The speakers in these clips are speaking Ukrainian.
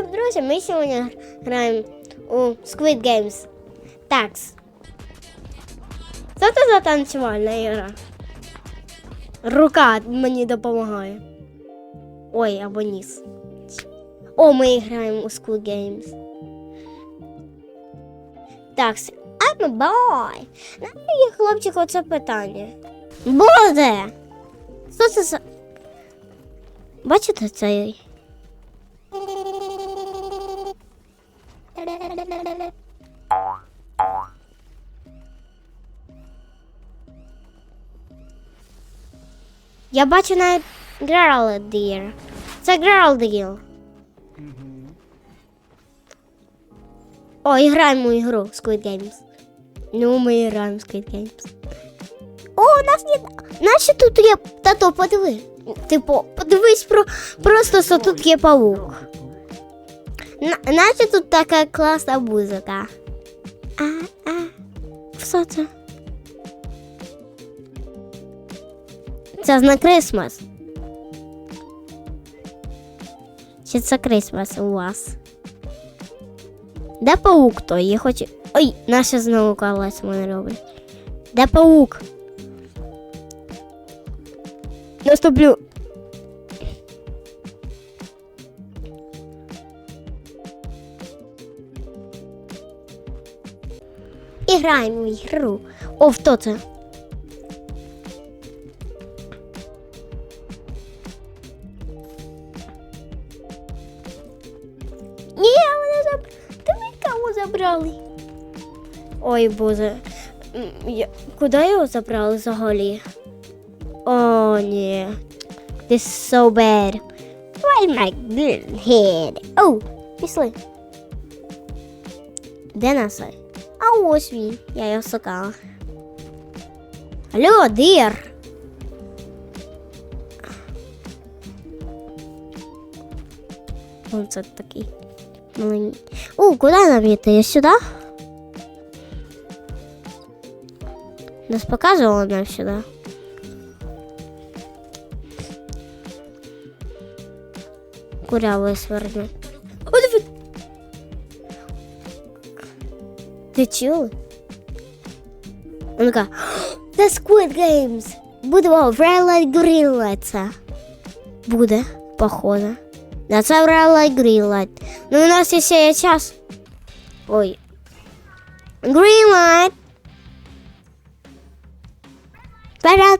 всім друзі, ми сьогодні граємо у Squid Games. Такс. Це за танцювальна ігра? Рука мені допомагає. Ой, або ніс. О, ми граємо у Squid Games. Такс. I'm a boy. Навіть хлопчику це питання. Боже! Що це за. Бачите цей? Я бачу навіть Deer. Це Deer. О, і граємо ігру Squid Games. Ну, ми граємо Squid Games. О, у нас є. Наче тут є. Тато, подиви. Типу, подивись про просто, що тут є паук. На- Наче тут така класна музика. А, а. Що це? Ж на Крисмас. Чи це Крисмас у вас? Де паук той? Я хочу. Ой, наша знову колесо мене робить. Де паук? Наступлю. І граємо в ігру. О, хто це? Ой, Боже. Куди його забрали взагалі? О, ні. This is so bad. Why my little head? О, пішли. Де насай? А ось він. Я його шукала. Алло, дир. Он це такий. О, куди нам йти? Сюди? Нас показувало нам сюди. Курявий сверни. О, диви. Ти чули? Вона така, The Squid Games! Буде о, Red Light, Green Light це. Буде, походу. На це Red Light, Green. Ну, у нас є ще є час. Ой. Green. Вперед.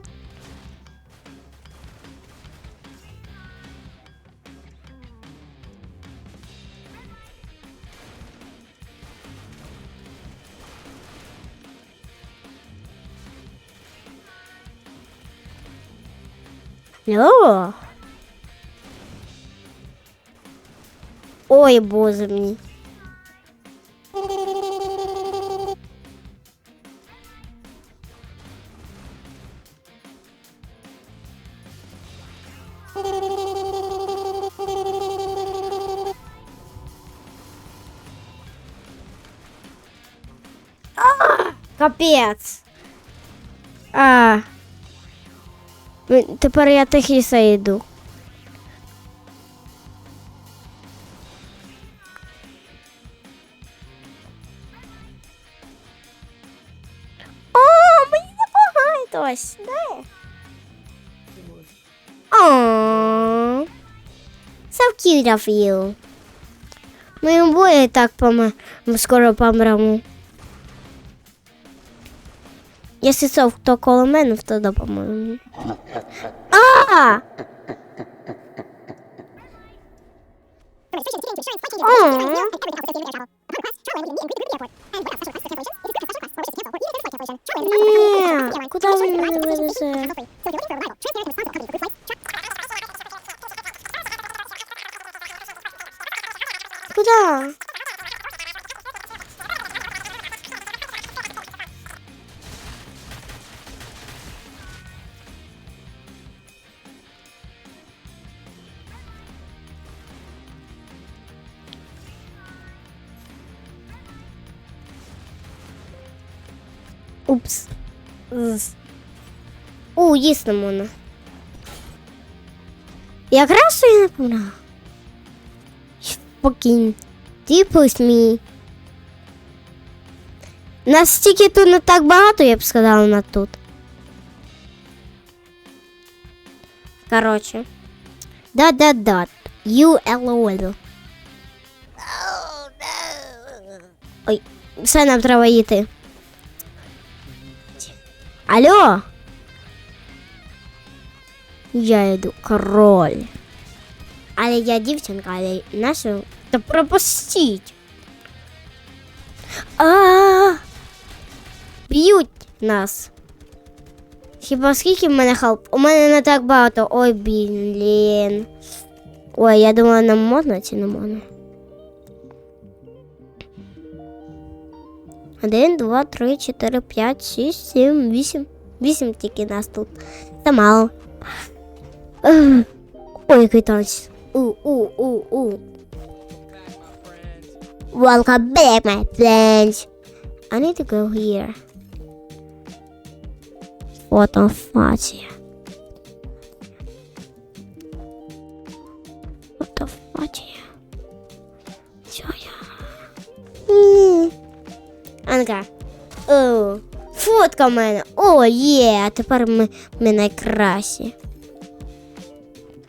О. Ой, боже мій. Капець. А. Тепер я тихіше йду. О, мені допомагає ось. cute of you. Ми обоє так помер, скоро помремо. Якщо це хто коло мене, то допоможе мені. А! Ні, куди ви мене ведете? Упс. З. У, їсти можна. Якраз що я не помрала. покинь. Ти пусть мій. Нас стільки тут не так багато, я б сказала на тут. Короче. Да-да-да. ULOL. Ой, все нам треба йти. Алло. Я йду король. Але я дівчинка, але нашу. Та пропустіть. А б'ють нас. Хіба скільки в мене халп? У мене не так багато. Ой, блін. Ой, я думала, нам можна чи не можна. Один, два, три, чотири, п'ять, шість, сім, вісім. Вісім тільки нас тут. Це мало. Ех. Ой, який танець. У, у, у, у. Welcome back, my friends. I need to go here. Фотофатія. Фотофатія. фотка в мене. О, є. А тепер ми, ми найкращі.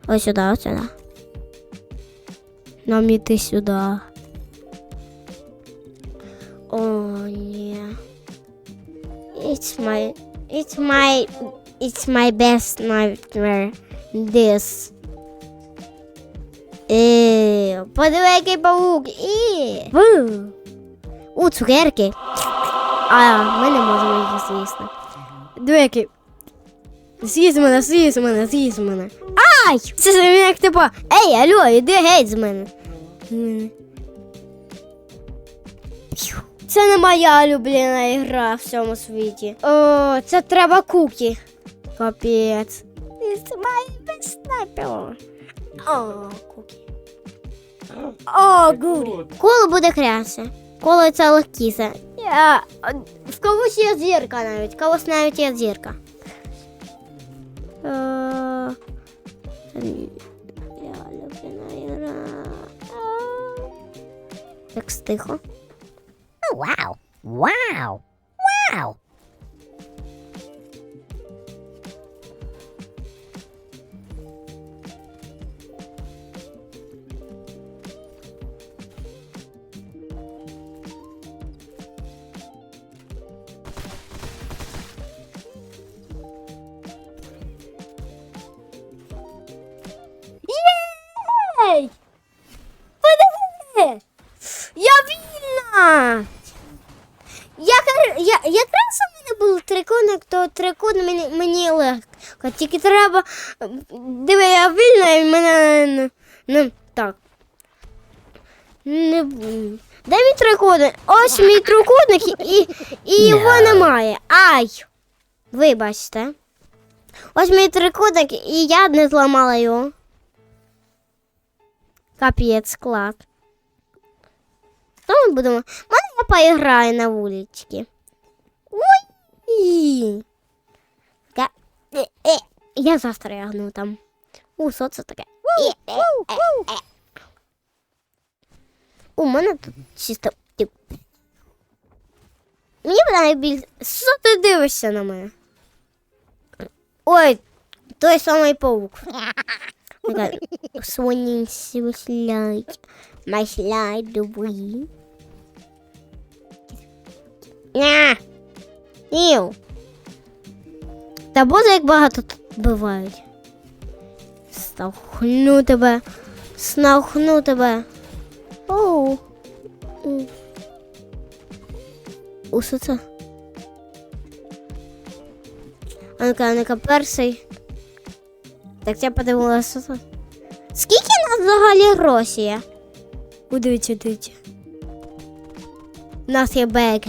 Ось сюди, ось сюди. Нам іти сюди. О, ні. It's my it's my it's my best nightmare. This. Е, подиви, який паук. І. Ву. У, цукерки. А, ми не можемо їх з'їсти. Диви, який. З'їсть мене, з'їсть мене, з'їсть мене. Ай! Це ж як типу, ей, алло, іди геть з мене. Це не моя улюблена гра в цьому світі. О, це треба кукі. Капець. It's my best. О, кукі. О, гурі. Коло буде краще. Коло це легкіше. Я, в когось є зірка навіть. В когось навіть є зірка. Е, Я люблена гра. Е, Так стихо. Oh, wow. Wow. Вільна! Я, кар- я, якраз у мене був трикутник, то трикутник мені, мені легко. Тільки треба. Диви, я вільна і мене не, не так. Не, де мій трикутник? Ось мій трикутник і, і його немає. Ай! Вибачте. Ось мій трикутник, і я не зламала його. Капець, клас. Що ми будемо? Можна я поіграю на вуличці? Ой! Ка- е, е, Я застрягну там. У, що це таке? Е, е, е, е. У мене тут чисто. тип. Мені питає більше. Що ти дивишся на мене? Ой, той самий паук. Okay. Swinging Slide. My slide away. Ня! Іу. Та боже, як багато тут бувають. Стовхну тебе. Снахну тебе. Оу. Усе це. Анка, Анка, перший. Так я подивилася. Скільки нас взагалі грошей? У дивіться, дивіться. У нас є бег.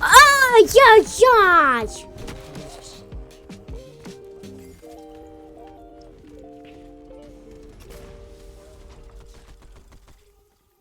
Ай-яй-яй!